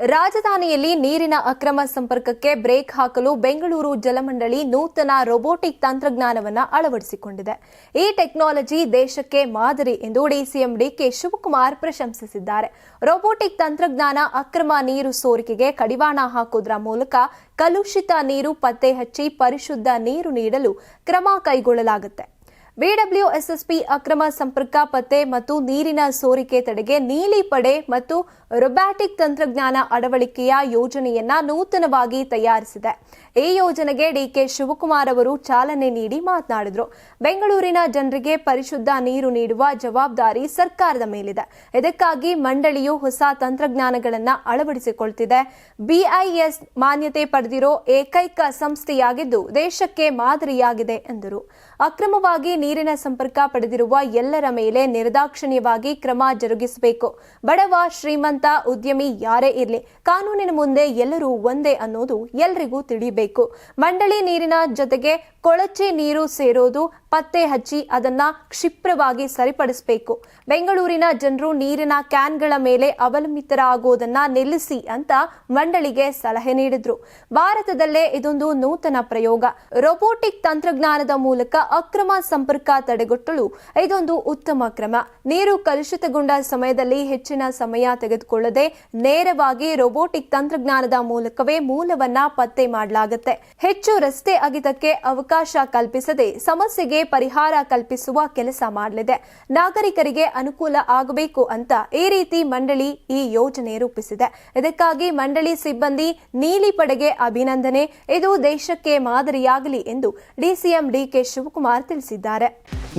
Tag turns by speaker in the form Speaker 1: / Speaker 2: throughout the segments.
Speaker 1: ರಾಜಧಾನಿಯಲ್ಲಿ ನೀರಿನ ಅಕ್ರಮ ಸಂಪರ್ಕಕ್ಕೆ ಬ್ರೇಕ್ ಹಾಕಲು ಬೆಂಗಳೂರು ಜಲಮಂಡಳಿ ನೂತನ ರೋಬೋಟಿಕ್ ತಂತ್ರಜ್ಞಾನವನ್ನು ಅಳವಡಿಸಿಕೊಂಡಿದೆ. ಈ ಟೆಕ್ನಾಲಜಿ ದೇಶಕ್ಕೆ ಮಾದರಿ ಎಂದು ಡಿಸಿಎಂ ಡಿಕೆ ಶಿವಕುಮಾರ್ ಪ್ರಶಂಸಿಸಿದ್ದಾರೆ. ರೋಬೋಟಿಕ್ ತಂತ್ರಜ್ಞಾನ ಅಕ್ರಮ ನೀರು ಸೋರಿಕೆಗೆ ಕಡಿವಾಣ ಹಾಕುವುದರ ಮೂಲಕ ಕಲುಷಿತ ನೀರು ಪತ್ತೆ ಹಚ್ಚಿ ಪರಿಶುದ್ಧ ನೀರು ನೀಡಲು ಕ್ರಮ ಕೈಗೊಳ್ಳಲಾಗುತ್ತೆ. ಬಿಡಬ್ಲ್ಯೂಎಸ್ಎಸ್ಪಿ ಅಕ್ರಮ ಸಂಪರ್ಕ ಪತ್ತೆ ಮತ್ತು ನೀರಿನ ಸೋರಿಕೆ ತಡೆಗೆ ನೀಲಿ ಪಡೆ ಮತ್ತು ರೊಬ್ಯಾಟಿಕ್ ತಂತ್ರಜ್ಞಾನ ಅಳವಡಿಕೆಯ ಯೋಜನೆಯನ್ನ ನೂತನವಾಗಿ ತಯಾರಿಸಿದೆ. ಈ ಯೋಜನೆಗೆ ಡಿಕೆ ಶಿವಕುಮಾರ್ ಅವರು ಚಾಲನೆ ನೀಡಿ ಮಾತನಾಡಿದರು. ಬೆಂಗಳೂರಿನ ಜನರಿಗೆ ಪರಿಶುದ್ಧ ನೀರು ನೀಡುವ ಜವಾಬ್ದಾರಿ ಸರ್ಕಾರದ ಮೇಲಿದೆ. ಇದಕ್ಕಾಗಿ ಮಂಡಳಿಯು ಹೊಸ ತಂತ್ರಜ್ಞಾನಗಳನ್ನು ಅಳವಡಿಸಿಕೊಳ್ತಿದೆ. ಬಿಐಎಸ್ ಮಾನ್ಯತೆ ಪಡೆದಿರೋ ಏಕೈಕ ಸಂಸ್ಥೆಯಾಗಿದ್ದು ದೇಶಕ್ಕೆ ಮಾದರಿಯಾಗಿದೆ ಎಂದರು. ಅಕ್ರಮವಾಗಿ ನೀರಿನ ಸಂಪರ್ಕ ಪಡೆದಿರುವ ಎಲ್ಲರ ಮೇಲೆ ನಿರ್ದಾಕ್ಷಿಣ್ಯವಾಗಿ ಕ್ರಮ ಜರುಗಿಸಬೇಕು. ಬಡವ, ಶ್ರೀಮಂತ, ಉದ್ಯಮಿ ಯಾರೇ ಇರಲಿ, ಕಾನೂನಿನ ಮುಂದೆ ಎಲ್ಲರೂ ಒಂದೇ ಅನ್ನೋದು ಎಲ್ರಿಗೂ ತಿಳಿಬೇಕು. ಮಂಡಳಿ ನೀರಿನ ಜೊತೆಗೆ ಕೊಳಚೆ ನೀರು ಸೇರೋದು, ಪತ್ತೆ ಹಚ್ಚಿ ಅದನ್ನ ಕ್ಷಿಪ್ರವಾಗಿ ಸರಿಪಡಿಸಬೇಕು. ಬೆಂಗಳೂರಿನ ಜನರು ನೀರಿನ ಕ್ಯಾನ್ಗಳ ಮೇಲೆ ಅವಲಂಬಿತರಾಗೋದನ್ನ ನಿಲ್ಲಿಸಿ ಅಂತ ಮಂಡಳಿಗೆ ಸಲಹೆ ನೀಡಿದ್ರು. ಭಾರತದಲ್ಲೇ ಇದೊಂದು ನೂತನ ಪ್ರಯೋಗ. ರೋಬೋಟಿಕ್ ತಂತ್ರಜ್ಞಾನದ ಮೂಲಕ ಅಕ್ರಮ ಸಂಪರ್ಕ ತಡೆಗಟ್ಟಲು ಇದೊಂದು ಉತ್ತಮ ಕ್ರಮ. ನೀರು ಕಲುಷಿತಗೊಂಡ ಸಮಯದಲ್ಲಿ ಹೆಚ್ಚಿನ ಸಮಯ ತೆಗೆದುಕೊಳ್ಳದೆ ನೇರವಾಗಿ ರೋಬೋಟಿಕ್ ತಂತ್ರಜ್ಞಾನದ ಮೂಲಕವೇ ಮೂಲವನ್ನ ಪತ್ತೆ ಮಾಡಲಾಗುತ್ತೆ. ಹೆಚ್ಚು ರಸ್ತೆ ಅಗಿತಕ್ಕೆ ಅವಕಾಶ ಕಲ್ಪಿಸದೆ ಸಮಸ್ಯೆಗೆ ಪರಿಹಾರ ಕಲ್ಪಿಸುವ ಕೆಲಸ ಮಾಡಲಿದೆ. ನಾಗರಿಕರಿಗೆ ಅನುಕೂಲ ಆಗಬೇಕು ಅಂತ ಈ ರೀತಿ ಮಂಡಳಿ ಈ ಯೋಜನೆ ರೂಪಿಸಿದೆ. ಇದಕ್ಕಾಗಿ ಮಂಡಳಿ ಸಿಬ್ಬಂದಿ ನೀಲಿ ಪಡೆಗೆ ಅಭಿನಂದನೆ. ಇದು ದೇಶಕ್ಕೆ ಮಾದರಿಯಾಗಲಿ ಎಂದು ಡಿಸಿಎಂ ಡಿಕೆ ಶಿವಕುಮಾರ್ ತಿಳಿಸಿದ್ದಾರೆ.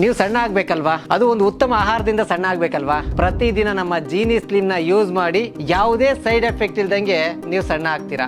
Speaker 2: ನೀವು ಸಣ್ಣ ಆಗ್ಬೇಕಲ್ವಾ? ಅದು ಒಂದು ಉತ್ತಮ ಆಹಾರದಿಂದ ಸಣ್ಣ ಆಗ್ಬೇಕಲ್ವಾ? ಪ್ರತಿದಿನ ನಮ್ಮ ಜೀನಿ ಸ್ಲಿಮ್ನ ಯೂಸ್ ಮಾಡಿ ಯಾವುದೇ ಸೈಡ್ ಎಫೆಕ್ಟ್ ಇಲ್ದಂಗೆ ನೀವು ಸಣ್ಣ ಆಗ್ತೀರಾ?